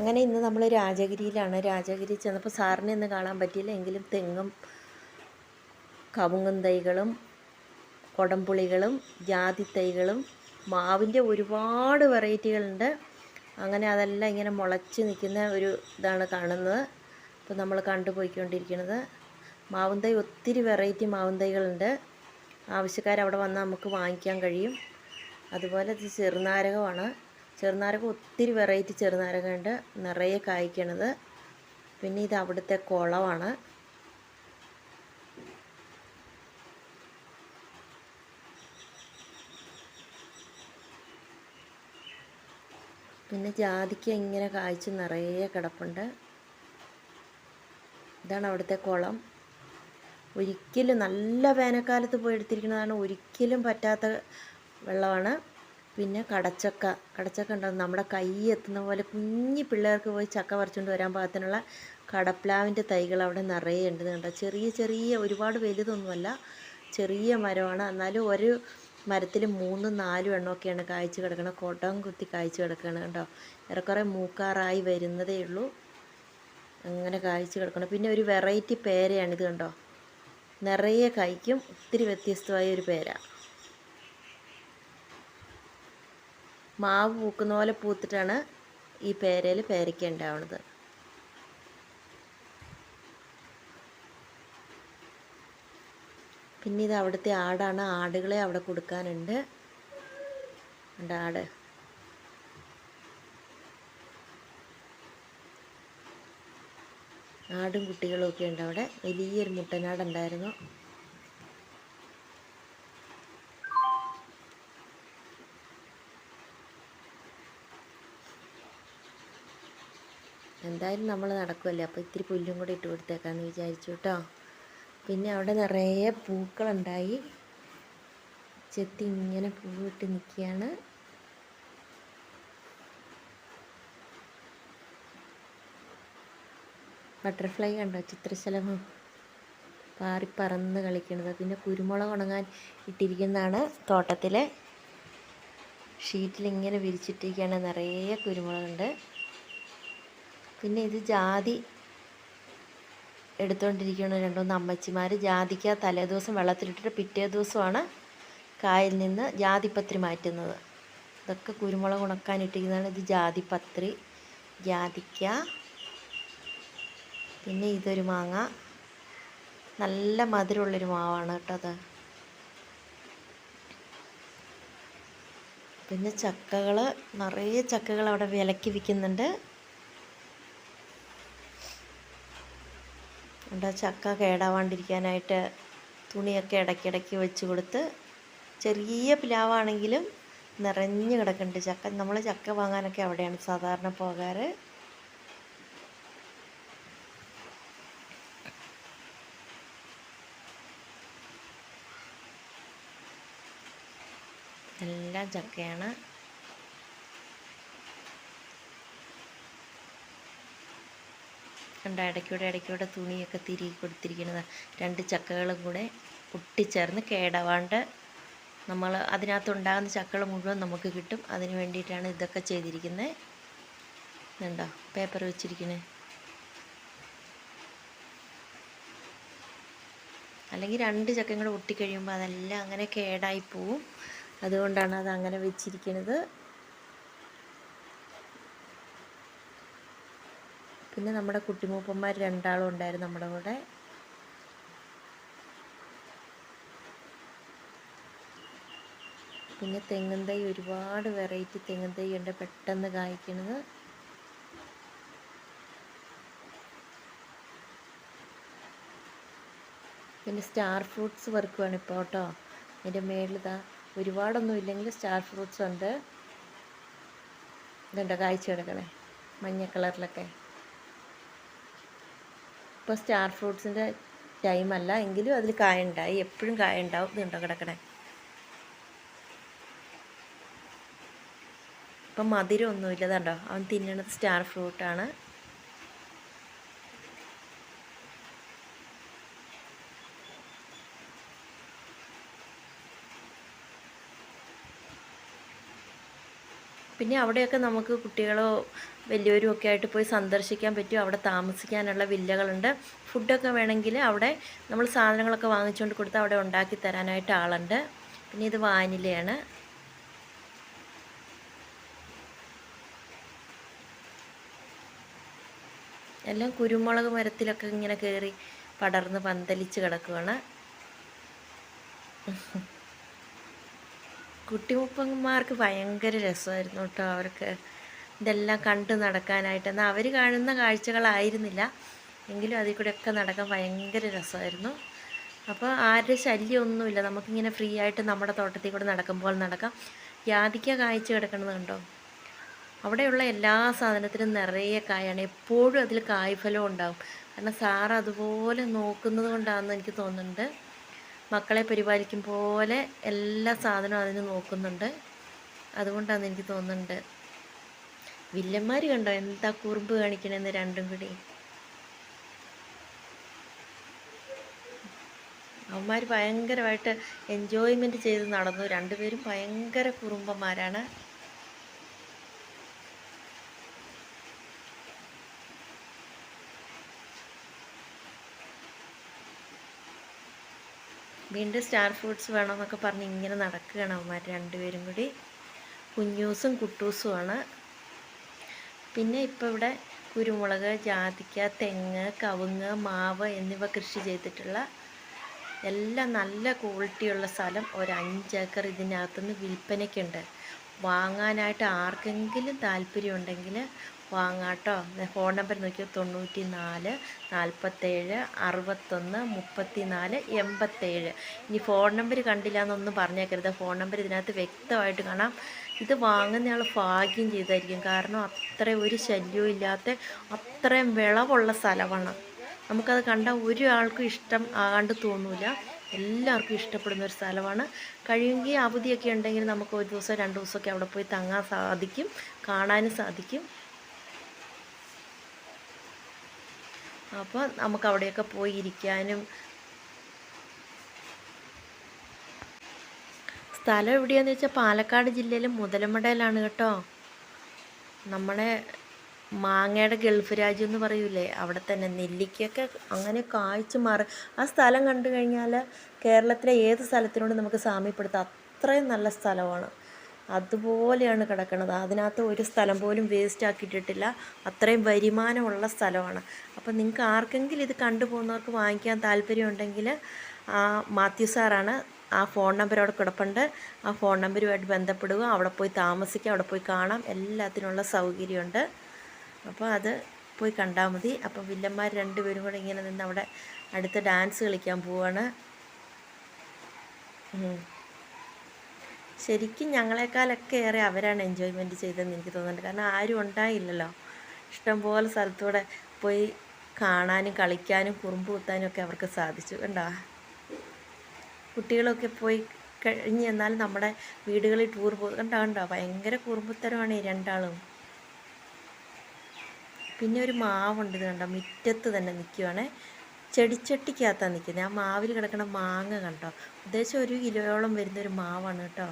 അങ്ങനെ ഇന്ന് നമ്മൾ രാജഗിരിയിലാണ്. രാജഗിരി ചെന്നപ്പോൾ സാറിനെ ഇന്ന് കാണാൻ പറ്റിയില്ല. എങ്കിലും തെങ്ങും കവുങ്ങും തൈകളും കൊടംപുളികളും ജാതി തൈകളും മാവിന്റെ ഒരുപാട് വെറൈറ്റികളുണ്ട്. അങ്ങനെ അതെല്ലാം ഇങ്ങനെ മുളച്ച് നിൽക്കുന്ന ഒരു ഇതാണ് കാണുന്നത്. അപ്പോൾ നമ്മൾ കണ്ടുപോയിക്കൊണ്ടിരിക്കുന്നത് മാവും തൈ ഒത്തിരി വെറൈറ്റി മാവും തൈകളുണ്ട്. ആവശ്യക്കാരവിടെ വന്നാൽ നമുക്ക് വാങ്ങിക്കാൻ കഴിയും. അതുപോലെ ഇത് ചെറുനാരകമാണ്. ചെറുനാരകം ഒത്തിരി വെറൈറ്റി ചെറുനാരകമുണ്ട് നിറയെ കായ്ക്കണത്. പിന്നെ ഇത് അവിടുത്തെ കുളമാണ്. പിന്നെ ജാതിക്ക ഇങ്ങനെ കായ്ച്ച് നിറയെ കിടപ്പുണ്ട്. ഇതാണ് അവിടുത്തെ കുളം. ഒരിക്കലും നല്ല വേനൽക്കാലത്ത് പോയി എടുത്തിരിക്കുന്നതാണ്. ഒരിക്കലും പറ്റാത്ത വെള്ളമാണ്. പിന്നെ കടച്ചക്ക. കടച്ചക്ക ഉണ്ടാകും നമ്മുടെ കൈ എത്തുന്ന പോലെ കുഞ്ഞി പിള്ളേർക്ക് പോയി ചക്ക പറിച്ചുകൊണ്ട് വരാൻ പാകത്തിനുള്ള കടപ്ലാവിന്റെ തൈകൾ അവിടെ നിറയെ ഉണ്ട്. കണ്ടോ? ചെറിയ ചെറിയ ഒരുപാട് വലുതൊന്നുമല്ല ചെറിയ മരമാണ്. എന്നാലും ഒരു മരത്തിൽ മൂന്നും നാലും എണ്ണമൊക്കെയാണ് കായ്ച്ച് കിടക്കുന്നത് കൊടം കുത്തി കായ്ച്ച് കിടക്കുകയാണ് കണ്ടോ? ഏറെക്കുറെ മൂക്കാറായി വരുന്നതേ ഉള്ളൂ. അങ്ങനെ കായ്ച്ച് കിടക്കണം. പിന്നെ ഒരു വെറൈറ്റി പേരയാണിത് കണ്ടോ? നിറയെ കായ്ക്കും. ഒത്തിരി വ്യത്യസ്തമായ ഒരു പേര. മാവ് പൂക്കുന്ന പോലെ പൂത്തിട്ടാണ് ഈ പേരയിൽ പേരയ്ക്ക ഉണ്ടാവുന്നത് പിന്നെ ഇത് അവിടുത്തെ ആടാണ്. ആടുകളെ അവിടെ കൊടുക്കാനുണ്ട്. ഉണ്ട് ആട്? ആടും കുട്ടികളും ഒക്കെ ഉണ്ട് അവിടെ. വലിയൊരു മുട്ടനാടുണ്ടായിരുന്നു. എന്തായാലും നമ്മൾ നടക്കുമല്ലേ അപ്പോൾ ഇത്തിരി പുല്ലും കൂടി ഇട്ട് കൊടുത്തേക്കാന്ന് വിചാരിച്ചു കേട്ടോ പിന്നെ അവിടെ നിറയെ പൂക്കളുണ്ടായി. ചെത്തി ഇങ്ങനെ പൂവിട്ട് നിൽക്കുകയാണ് ബട്ടർഫ്ലൈ കണ്ടോ? ചിത്രശലഭം പാറി പറന്ന് കളിക്കുന്നത് പിന്നെ കുരുമുളക് ഉണങ്ങാൻ ഇട്ടിരിക്കുന്നതാണ് തോട്ടത്തിലെ. ഷീറ്റിൽ ഇങ്ങനെ വിരിച്ചിട്ടിരിക്കുകയാണ്. നിറയെ കുരുമുളകുണ്ട്. പിന്നെ ഇത് ജാതി എടുത്തുകൊണ്ടിരിക്കുന്ന രണ്ടുമൂന്ന് അമ്മച്ചിമാർ ജാതിക്ക തലേദിവസം വെള്ളത്തിലിട്ടിട്ട് പിറ്റേ ദിവസമാണ് കായിൽ നിന്ന് ജാതിപത്രി മാറ്റുന്നത്. ഇതൊക്കെ കുരുമുളക് ഉണക്കാനിട്ടിരിക്കുന്നതാണ് ഇത് ജാതിപത്രി ജാതിക്ക പിന്നെ ഇതൊരു മാങ്ങ. നല്ല മധുരമുള്ളൊരു മാവാണ് കേട്ടോ അത്. പിന്നെ ചക്കകൾ നിറയെ ചക്കകൾ അവിടെ വിലക്ക് വിൽക്കുന്നുണ്ട്. അവിടെ ചക്ക കേടാവാണ്ടിരിക്കാനായിട്ട് തുണിയൊക്കെ ഇടയ്ക്കിടയ്ക്ക് വെച്ച് കൊടുത്ത് ചെറിയ പ്ലാവാണെങ്കിലും നിറഞ്ഞു കിടക്കുന്നുണ്ട് ചക്ക. നമ്മൾ ചക്ക വാങ്ങാനൊക്കെ അവിടെയാണ് സാധാരണ പോകാറ്. എല്ലാം ചക്കയാണ്. കണ്ട ഇടയ്ക്കൂടെ ഇടയ്ക്കൂടെ തുണിയൊക്കെ തിരികെ കൊടുത്തിരിക്കുന്നത്. രണ്ട് ചക്കകളും കൂടെ ഒട്ടിച്ചേർന്ന് കേടാവാണ്ട് നമ്മൾ അതിനകത്തുണ്ടാകുന്ന ചക്കകൾ മുഴുവൻ നമുക്ക് കിട്ടും. അതിന് വേണ്ടിയിട്ടാണ് ഇതൊക്കെ ചെയ്തിരിക്കുന്നത് ഇതുണ്ടോ പേപ്പർ വെച്ചിരിക്കുന്നത് അല്ലെങ്കിൽ രണ്ട് ചക്കയും കൂടെ ഒട്ടിക്കഴിയുമ്പോൾ അതെല്ലാം അങ്ങനെ കേടായി പോവും. അതുകൊണ്ടാണ് അത് അങ്ങനെ വെച്ചിരിക്കുന്നത്. പിന്നെ നമ്മുടെ കുട്ടിമൂപ്പന്മാർ രണ്ടാളും ഉണ്ടായിരുന്നു നമ്മുടെ കൂടെ. പിന്നെ തെങ്ങും തൈ ഒരുപാട് വെറൈറ്റി തെങ്ങും തൈ ഉണ്ട് പെട്ടെന്ന് കായ്ക്കുന്നത് പിന്നെ സ്റ്റാർ ഫ്രൂട്ട്സ് വർക്കുവാണ് ഇപ്പോൾ കേട്ടോ. അതിന്റെ മേളിതാ ഒരുപാടൊന്നും ഇല്ലെങ്കിൽ സ്റ്റാർ ഫ്രൂട്ട്സ് ഉണ്ട്. ഇതുണ്ടോ കായ്ച്ചു കിടക്കണേ? മഞ്ഞ കളറിലൊക്കെ ഇപ്പോൾ സ്റ്റാർ ഫ്രൂട്ട്സിന്റെ ടൈമല്ല എങ്കിലും അതിൽ കായ ഉണ്ടായി എപ്പോഴും കായ ഉണ്ടാവും ഇതുണ്ടോ കിടക്കണേ? ഇപ്പം മധുരമൊന്നുമില്ല. കണ്ടോ അവൻ തിന്നണത് സ്റ്റാർ ഫ്രൂട്ടാണ്. പിന്നെ അവിടെയൊക്കെ നമുക്ക് കുട്ടികളോ വലിയവരും ഒക്കെ ആയിട്ട് പോയി സന്ദർശിക്കാൻ പറ്റും. അവിടെ താമസിക്കാനുള്ള വില്ലകളുണ്ട്. ഫുഡൊക്കെ വേണമെങ്കിൽ അവിടെ നമ്മൾ സാധനങ്ങളൊക്കെ വാങ്ങിച്ചുകൊണ്ട് കൊടുത്ത് അവിടെ ഉണ്ടാക്കി തരാനായിട്ട് ആളുണ്ട്. പിന്നെ ഇത് വാനിലയാണ്. എല്ലാം കുരുമുളക് മരത്തിലൊക്കെ ഇങ്ങനെ കയറി പടർന്ന് പന്തലിച്ച് കിടക്കുവാണ്. കുട്ടിമുപ്പന്മാർക്ക് ഭയങ്കര രസമായിരുന്നു കേട്ടോ അവർക്ക്. ഇതെല്ലാം കണ്ട് നടക്കാനായിട്ട്. എന്നാൽ അവർ കാണുന്ന കാഴ്ചകളായിരുന്നില്ല. എങ്കിലും അതിൽ കൂടെയൊക്കെ നടക്കാൻ ഭയങ്കര രസമായിരുന്നു. അപ്പോൾ ആരുടെ ശല്യമൊന്നുമില്ല. നമുക്കിങ്ങനെ ഫ്രീ ആയിട്ട് നമ്മുടെ തോട്ടത്തിൽ കൂടെ നടക്കുമ്പോൾ നടക്കാം. യാതിക്ക കായ്ച്ച കിടക്കുന്നത് കണ്ടോ? അവിടെയുള്ള എല്ലാ സാധനത്തിനും നിറയെ കായാണ്. എപ്പോഴും അതിൽ കായ്ഫലം ഉണ്ടാവും. കാരണം സാറ് അതുപോലെ നോക്കുന്നത് കൊണ്ടാണെന്ന് എനിക്ക് തോന്നുന്നുണ്ട്. മക്കളെ പരിപാലിക്കും പോലെ എല്ലാ സാധനവും അതിന് നോക്കുന്നുണ്ട്. അതുകൊണ്ടാണ് എനിക്ക് തോന്നുന്നുണ്ട്. വില്ലന്മാർ കണ്ടോ എന്താ കുറുമ്പ് കാണിക്കണമെന്ന് രണ്ടും കൂടി? അവന്മാർ ഭയങ്കരമായിട്ട് എൻജോയ്മെന്റ് ചെയ്ത് നടന്നു. രണ്ടുപേരും ഭയങ്കര കുറുമ്പന്മാരാണ്. വീണ്ടും സ്റ്റാർ ഫ്രൂട്ട്സ് വേണമെന്നൊക്കെ പറഞ്ഞ് ഇങ്ങനെ നടക്കുകയാണ് അവന്മാർ രണ്ടുപേരും കൂടി. കുഞ്ഞൂസും കുട്ടൂസുമാണ്. പിന്നെ ഇപ്പോൾ ഇവിടെ കുരുമുളക് ജാതിക്ക തെങ്ങ് കവുങ്ങ് മാവ് എന്നിവ കൃഷി ചെയ്തിട്ടുള്ള എല്ലാം നല്ല ക്വാളിറ്റിയുള്ള സ്ഥലം. ഒരു അഞ്ചേക്കർ ഇതിനകത്തുനിന്ന് വിൽപ്പനയ്ക്കുണ്ട്. വാങ്ങാനായിട്ട് ആർക്കെങ്കിലും താല്പര്യം ഉണ്ടെങ്കിൽ വാങ്ങാട്ടോ. ഫോൺ നമ്പർ നോക്കിയോ? തൊണ്ണൂറ്റി നാല് നാൽപ്പത്തേഴ് അറുപത്തൊന്ന് മുപ്പത്തി നാല് എൺപത്തേഴ്. ഇനി ഫോൺ നമ്പർ കണ്ടില്ല എന്നൊന്നും പറഞ്ഞേക്കരുത്. ഫോൺ നമ്പർ ഇതിനകത്ത് വ്യക്തമായിട്ട് കാണാം. ഇത് വാങ്ങുന്നയാൾ ഭാഗ്യം ചെയ്തായിരിക്കും. കാരണം അത്ര ഒരു ശല്യവും ഇല്ലാത്ത അത്രയും വിളവുള്ള സ്ഥലമാണ്. നമുക്കത് കണ്ടാൽ ഒരാൾക്കും ഇഷ്ടം ആകാണ്ട് തോന്നില്ല എല്ലാവർക്കും ഇഷ്ടപ്പെടുന്ന ഒരു സ്ഥലമാണ്. കഴിയുമെങ്കിൽ അവധിയൊക്കെ ഉണ്ടെങ്കിൽ നമുക്ക് ഒരു ദിവസം രണ്ട് ദിവസമൊക്കെ അവിടെ പോയി തങ്ങാൻ സാധിക്കും കാണാനും സാധിക്കും. അപ്പോൾ നമുക്ക് അവിടെയൊക്കെ പോയി ഇരിക്കാനും. സ്ഥലം എവിടെയാണെന്ന് വെച്ചാൽ പാലക്കാട് ജില്ലയിലെ മുതലമടയിലാണ് കേട്ടോ. നമ്മളെ മാങ്ങയുടെ ഗൾഫ് രാജ്യം എന്ന് പറയൂലേ അവിടെ തന്നെ നെല്ലിക്കൊക്കെ അങ്ങനെ കായ്ച്ചു മാറി. ആ സ്ഥലം കണ്ടു കഴിഞ്ഞാൽ കേരളത്തിലെ ഏത് സ്ഥലത്തിനോട് നമുക്ക് സാമ്യപ്പെടുത്താം. അത്രയും നല്ല സ്ഥലമാണ്. അതുപോലെയാണ് കിടക്കുന്നത് അതിനകത്ത് ഒരു സ്ഥലം പോലും വേസ്റ്റ് ആക്കിയിട്ടിട്ടില്ല. അത്രയും വരുമാനമുള്ള സ്ഥലമാണ്. അപ്പോൾ നിങ്ങൾക്ക് ആർക്കെങ്കിലും ഇത് കണ്ടുപോകുന്നവർക്ക് വാങ്ങിക്കാൻ താല്പര്യമുണ്ടെങ്കിൽ മാത്യു സാറാണ് ആ ഫോൺ നമ്പർ അവിടെ കിടപ്പുണ്ട്. ആ ഫോൺ നമ്പറുമായിട്ട് ബന്ധപ്പെടുക. അവിടെ പോയി താമസിക്കുക. അവിടെ പോയി കാണാം. എല്ലാത്തിനുള്ള സൗകര്യമുണ്ട്. അപ്പോൾ അത് പോയി കണ്ടാൽ മതി. അപ്പോൾ വില്ലന്മാർ രണ്ടുപേരും കൂടെ ഇങ്ങനെ നിന്ന് അവിടെ അടുത്ത് ഡാൻസ് കളിക്കാൻ പോവാണ്. ശരിക്കും ഞങ്ങളെക്കാളൊക്കെ ഏറെ അവരാണ് എൻജോയ്മെന്റ് ചെയ്തതെന്ന് എനിക്ക് തോന്നുന്നുണ്ട്. കാരണം ആരും ഉണ്ടായില്ലല്ലോ. ഇഷ്ടംപോലെ സ്ഥലത്തൂടെ പോയി കാണാനും കളിക്കാനും കുറുമ്പ് കുത്താനും ഒക്കെ അവർക്ക് സാധിച്ചു. കണ്ടോ? കുട്ടികളൊക്കെ പോയി കഴിഞ്ഞ് എന്നാൽ നമ്മുടെ വീടുകളിൽ ടൂർ പോകും കണ്ടോ കണ്ടോ? ഭയങ്കര കുറുമ്പുത്തരമാണ് ഈ രണ്ടാളും. പിന്നെ ഒരു മാവുണ്ട് ഇത് കണ്ടോ? മുറ്റത്ത് തന്നെ നിൽക്കുവാണേ ചെടിച്ചട്ടിക്കകത്താണ് നിൽക്കുന്നത് ആ മാവിൽ കിടക്കുന്ന മാങ്ങ കണ്ടോ? ഉദ്ദേശം ഒരു കിലോയോളം വരുന്ന ഒരു മാവാണ് കേട്ടോ.